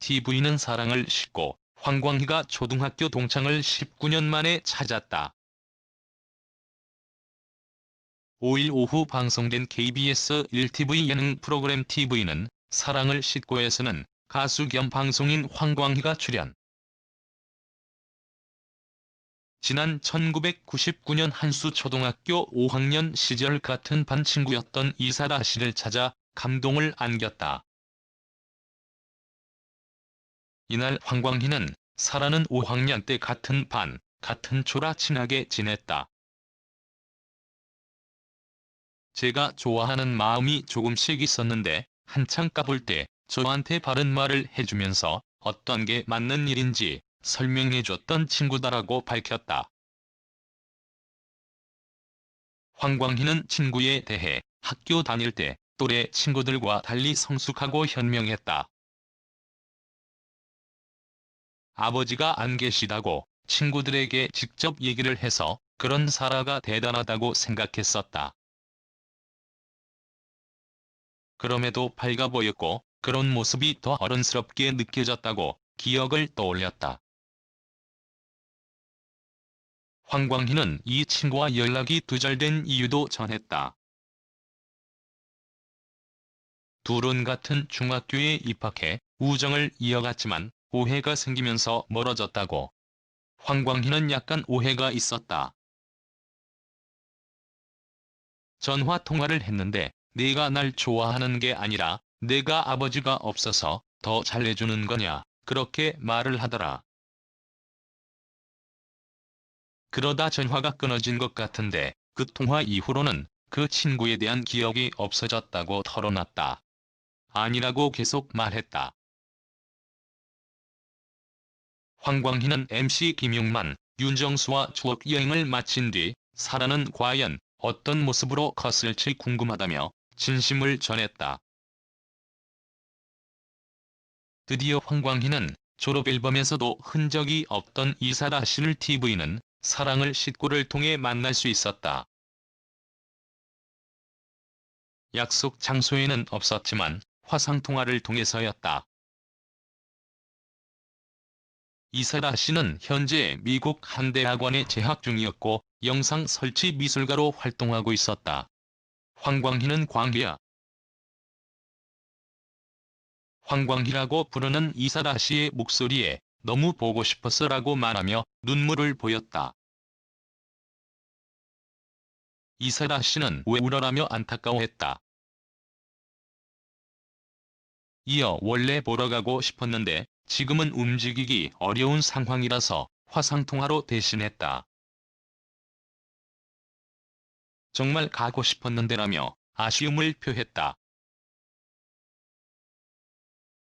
TV는 사랑을 싣고 황광희가 초등학교 동창을 19년 만에 찾았다. 5일 오후 방송된 KBS 1TV 예능 프로그램 TV는 사랑을 싣고에서는 가수 겸 방송인 황광희가 출연. 지난 1999년 한수 초등학교 5학년 시절 같은 반 친구였던 이사라 씨를 찾아 감동을 안겼다. 이날 황광희는 사라는 5학년 때 같은 반, 같은 초라 친하게 지냈다. 제가 좋아하는 마음이 조금씩 있었는데 한창 까볼 때 저한테 바른 말을 해주면서 어떤 게 맞는 일인지 설명해줬던 친구다라고 밝혔다. 황광희는 친구에 대해 학교 다닐 때 또래 친구들과 달리 성숙하고 현명했다. 아버지가 안 계시다고 친구들에게 직접 얘기를 해서 그런 사라가 대단하다고 생각했었다. 그럼에도 밝아 보였고 그런 모습이 더 어른스럽게 느껴졌다고 기억을 떠올렸다. 황광희는 이 친구와 연락이 두절된 이유도 전했다. 둘은 같은 중학교에 입학해 우정을 이어갔지만 오해가 생기면서 멀어졌다고. 황광희는 약간 오해가 있었다. 전화 통화를 했는데 네가 날 좋아하는 게 아니라 내가 아버지가 없어서 더 잘해주는 거냐 그렇게 말을 하더라. 그러다 전화가 끊어진 것 같은데 그 통화 이후로는 그 친구에 대한 기억이 없어졌다고 털어놨다. 아니라고 계속 말했다. 황광희는 MC 김용만, 윤정수와 추억여행을 마친 뒤 사라는 과연 어떤 모습으로 컸을지 궁금하다며 진심을 전했다. 드디어 황광희는 졸업 앨범에서도 흔적이 없던 이사라 씨를 TV는 사랑을 싣고를 통해 만날 수 있었다. 약속 장소에는 없었지만 화상통화를 통해서였다. 이사라 씨는 현재 미국 한 대학원에 재학 중이었고 영상 설치 미술가로 활동하고 있었다. 황광희는 광희야. 황광희라고 부르는 이사라 씨의 목소리에 너무 보고 싶었어 라고 말하며 눈물을 보였다. 이사라 씨는 왜 울어라며 안타까워했다. 이어 원래 보러 가고 싶었는데 지금은 움직이기 어려운 상황이라서 화상통화로 대신했다. 정말 가고 싶었는데라며 아쉬움을 표했다.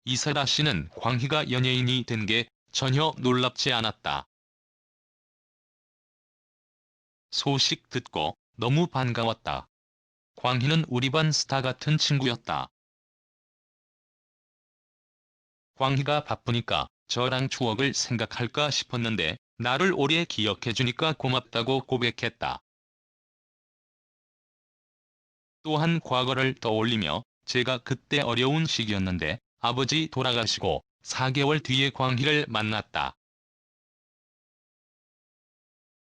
이사라 씨는 광희가 연예인이 된 게 전혀 놀랍지 않았다. 소식 듣고 너무 반가웠다. 광희는 우리 반 스타 같은 친구였다. 광희가 바쁘니까 저랑 추억을 생각할까 싶었는데 나를 오래 기억해주니까 고맙다고 고백했다. 또한 과거를 떠올리며 제가 그때 어려운 시기였는데 아버지 돌아가시고 4개월 뒤에 광희를 만났다.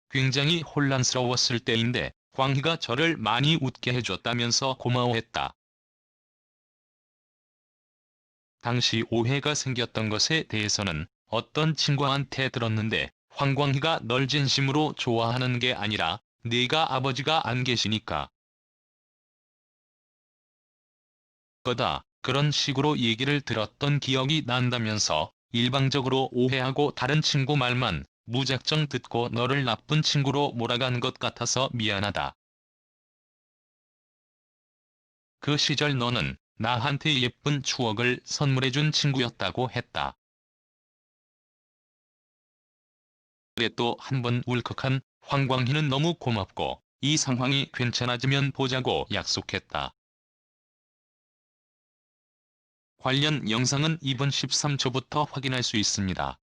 굉장히 혼란스러웠을 때인데 광희가 저를 많이 웃게 해줬다면서 고마워했다. 당시 오해가 생겼던 것에 대해서는 어떤 친구한테 들었는데 황광희가 널 진심으로 좋아하는 게 아니라 네가 아버지가 안 계시니까 거다 그런 식으로 얘기를 들었던 기억이 난다면서 일방적으로 오해하고 다른 친구 말만 무작정 듣고 너를 나쁜 친구로 몰아간 것 같아서 미안하다. 그 시절 너는 나한테 예쁜 추억을 선물해준 친구였다고 했다. 또 한 번 울컥한 황광희는 너무 고맙고 이 상황이 괜찮아지면 보자고 약속했다. 관련 영상은 이번 13초부터 확인할 수 있습니다.